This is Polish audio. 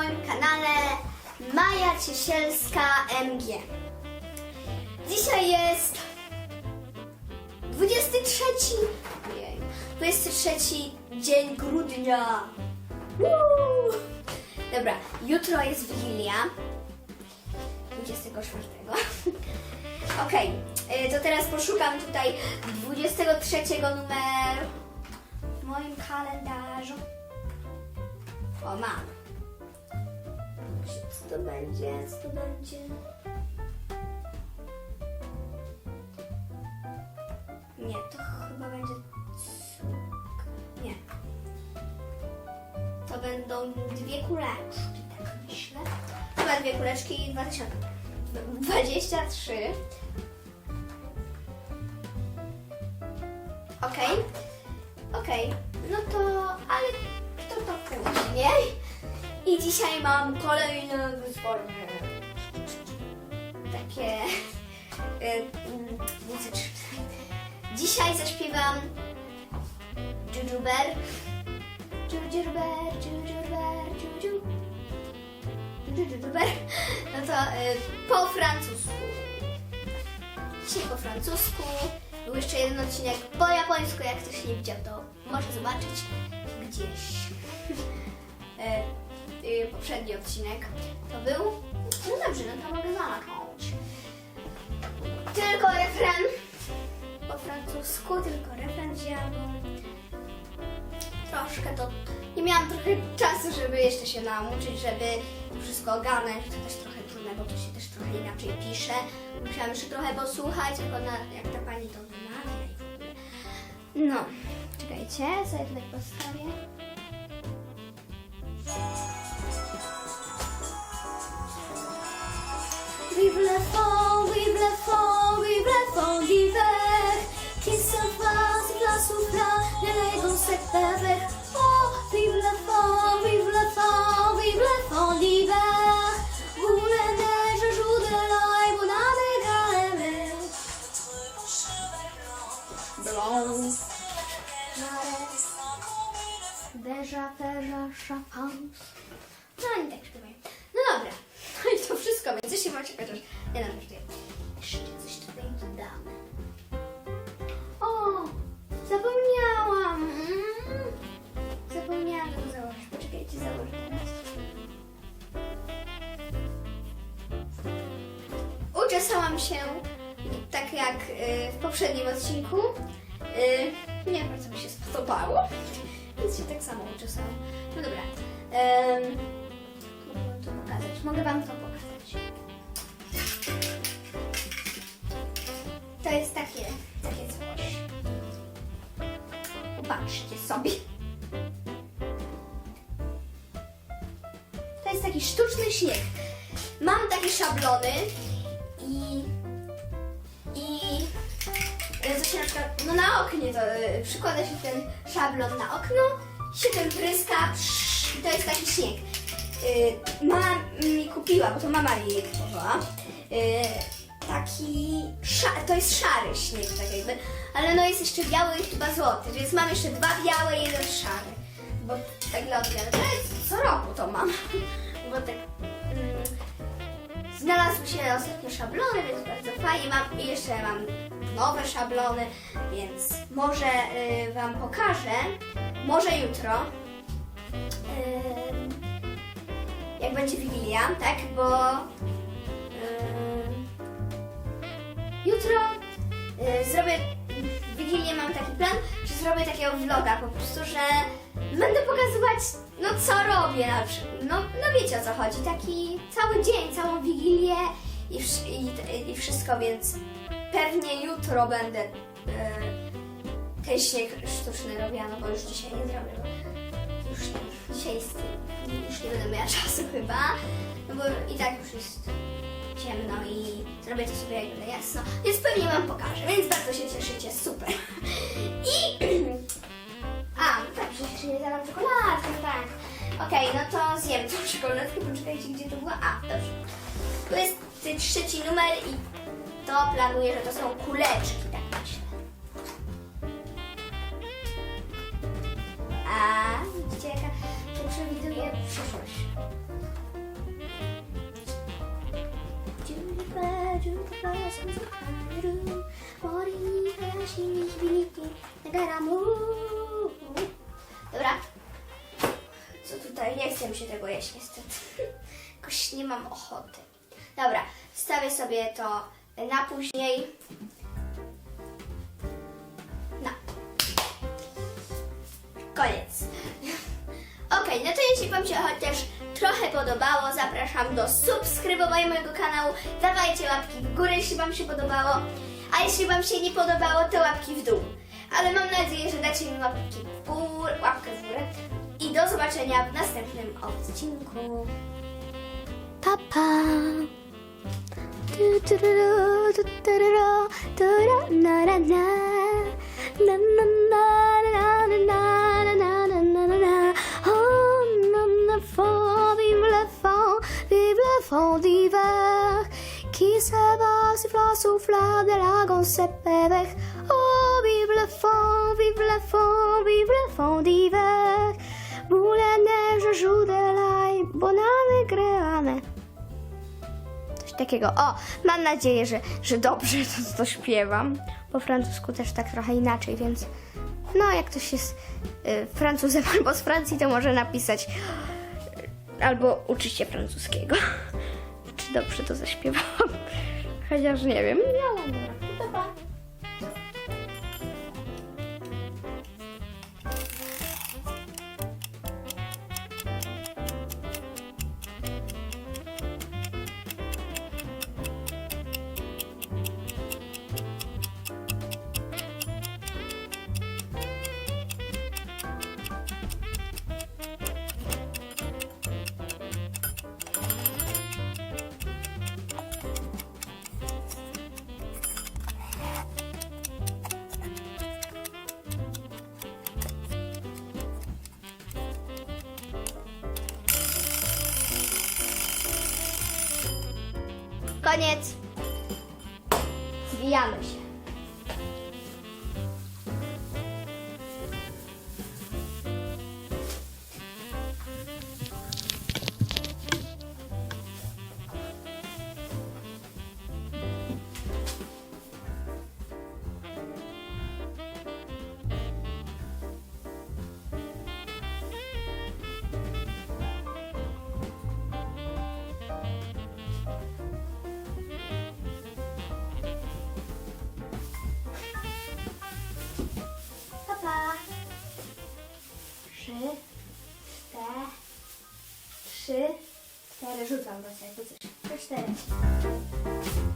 Moim kanale Maja Ciesielska MG. Dzisiaj jest 23, ojej, 23 dzień grudnia. Woo! Dobra, jutro jest Wigilia. 24. Okej, y, to teraz poszukam tutaj 23 numeru w moim kalendarzu. O, mam. Co to będzie? Co to będzie? Nie, to chyba będzie. Nie. To będą dwie kuleczki, tak myślę. Chyba dwie kuleczki i 2023. Okej. Okej. No to, ale to to później. I dzisiaj mam kolejne wyzwanie. Takie y, mm, muzyczne. Dzisiaj zaśpiewam Jujuber. Jujuber, Jujuber, Juju. Jujuber. No to y, po francusku. Dzisiaj po francusku. Był jeszcze jeden odcinek po japońsku. Jak ktoś nie widział, to może zobaczyć gdzieś. E, y, poprzedni odcinek to był. No dobrze, no to mogę zamknąć. Tylko refren po francusku, tylko refren wzięłam. Troszkę to. Nie miałam trochę czasu, żeby jeszcze się nauczyć, żeby wszystko ogarnąć. To też trochę trudne, bo to się też trochę inaczej pisze. Musiałam jeszcze trochę posłuchać, jak, ona, jak ta pani to wymawia i w ogóle. No, czekajcie, sobie tutaj postawię. Vive le fond, vive le fond, vive le fond d'hiver. Qui se passe, la souffla, l'élégance est pervers Oh, vive le fond, vive le fond, vive le fond d'hiver. Où la neige joue de l'or et vous n'avez qu'à aimer Blanc Déjà, déjà, chapin No i tak śpiewaj. No dobra. No i to wszystko, więc jeśli macie chociaż... Nie no, tutaj jeszcze coś tutaj dodamy. O! Zapomniałam! Mm. Zapomniałam tego założyć. Poczekajcie, założę teraz. Uczesałam się tak jak y, w poprzednim odcinku. Y, nie bardzo mi się spodobało, więc się tak samo uczesałam. No dobra. Ym, mogę wam to pokazać. Mogę wam to pokazać. Śnieg. Mam takie szablony i i to się na przykład, no na oknie to e, przykłada się ten szablon na okno, się ten pryska i to jest taki śnieg. E, Mama mi kupiła, bo to mama mi kupowała. e, Taki, to jest szary śnieg tak jakby, ale no jest jeszcze biały i chyba złoty, więc mam jeszcze dwa białe i jeden szary. Bo tak dla odmiany, to jest co roku to mam, bo tak... Znalazły się ostatnio szablony, więc bardzo fajnie. Mam, jeszcze mam nowe szablony, więc może y, Wam pokażę. Może jutro. Ym, jak będzie Wigilia, tak? Bo ym, jutro y, zrobię Wigilię mam taki plan, że zrobię takiego vloga po prostu, że będę pokazywać no co robię? Na przykład. No, no wiecie o co chodzi, taki cały dzień, całą Wigilię i, i, i wszystko, więc pewnie jutro będę e, ten śnieg sztuczny robiła, no bo już dzisiaj nie zrobię, już dzisiaj jest, już nie będę miała czasu chyba, no bo i tak już jest ciemno i zrobię to sobie jak będę jasno, więc pewnie Wam pokażę, więc bardzo się cieszycie, super. nie wiem, co szkolne, tylko poczekajcie, gdzie to było. A, dobrze. To jest trzeci numer i to planuję, że to są kuleczki, tak myślę. A, widzicie, jaka się przewiduje przyszłość. Dziura, chcę mi się tego jeść niestety. Jakoś nie mam ochoty. Dobra, stawię sobie to na później. No. Koniec. Okej, no to jeśli Wam się chociaż trochę podobało, zapraszam do subskrybowania mojego kanału. Dawajcie łapki w górę, jeśli Wam się podobało. A jeśli Wam się nie podobało, to łapki w dół. Ale mam nadzieję, że dacie mi łapki w górę, łapkę w górę do zobaczenia w następnym odcinku. Pa, pa. d'hiver qui s'abat, sifflant, soufflant des lagons s'épévec. Oh, vive le fond, vive le fond, vive le fond d'hiver. De l'ail, bonane agréable. Coś takiego. O, mam nadzieję, że, że dobrze to, to śpiewam. Po francusku też tak trochę inaczej, więc no, jak ktoś jest y, Francuzem albo z Francji, to może napisać albo uczyć się francuskiego. Czy dobrze to zaśpiewałam? Chociaż nie wiem. No, dobra. Koniec. Zwijamy się. Cztery, trzy, cztery. Rzucam was jakby coś. Trzy, cztery.